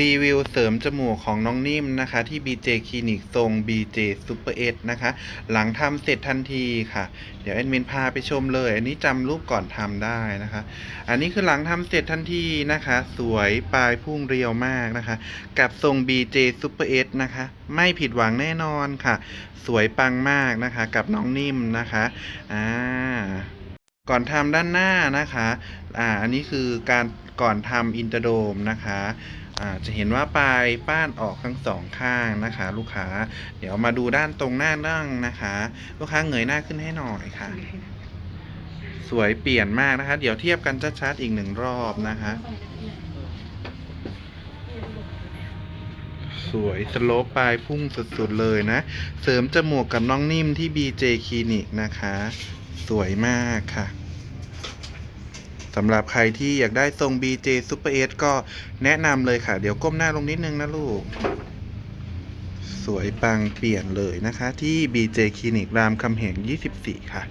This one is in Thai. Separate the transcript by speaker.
Speaker 1: รีวิวเสริมจมูกของน้องนิ่มนะคะ ที่ BJ คลินิกทรง BJ Super S นะคะ หลังทำเสร็จทันทีค่ะ เดี๋ยวแอดมินพาไปชมเลย อันนี้จำรูปก่อนทำได้นะคะ อันนี้คือหลังทำเสร็จทันทีนะคะ สวยปลายพุ่งเรียวมากนะคะ กับทรง BJ Super S นะคะ ไม่ผิดหวังแน่นอนค่ะ สวยปังมากนะคะ กับน้องนิ่มนะคะอ่าก่อนทำด้านหน้านะคะ อ่า อันนี้คือการก่อนทำอินเตอร์โดมนะคะ จะเห็นว่าปลายป้านออกทั้งสองข้างนะคะ ลูกค้า เดี๋ยวมาดูด้านตรงหน้านั่งนะคะ ลูกค้าเงยหน้าขึ้นให้หน่อยค่ะ สวยเปลี่ยนมากนะคะ เดี๋ยวเทียบกันชัดๆอีกหนึ่งรอบนะคะ สวยสโลปปลายพุ่งสุดๆเลยนะ เสริมจมูกกับน้องนิ่มที่ BJ คลินิกนะคะ สวยมากค่ะ สำหรับใครที่อยากได้ทรง BJ Super S ก็แนะนำเลยค่ะ เดี๋ยวก้มหน้าลงนิดนึงนะลูก สวยปังเปลี่ยนเลยนะคะ ที่ BJ คลินิกรามคำแหง 24 ค่ะ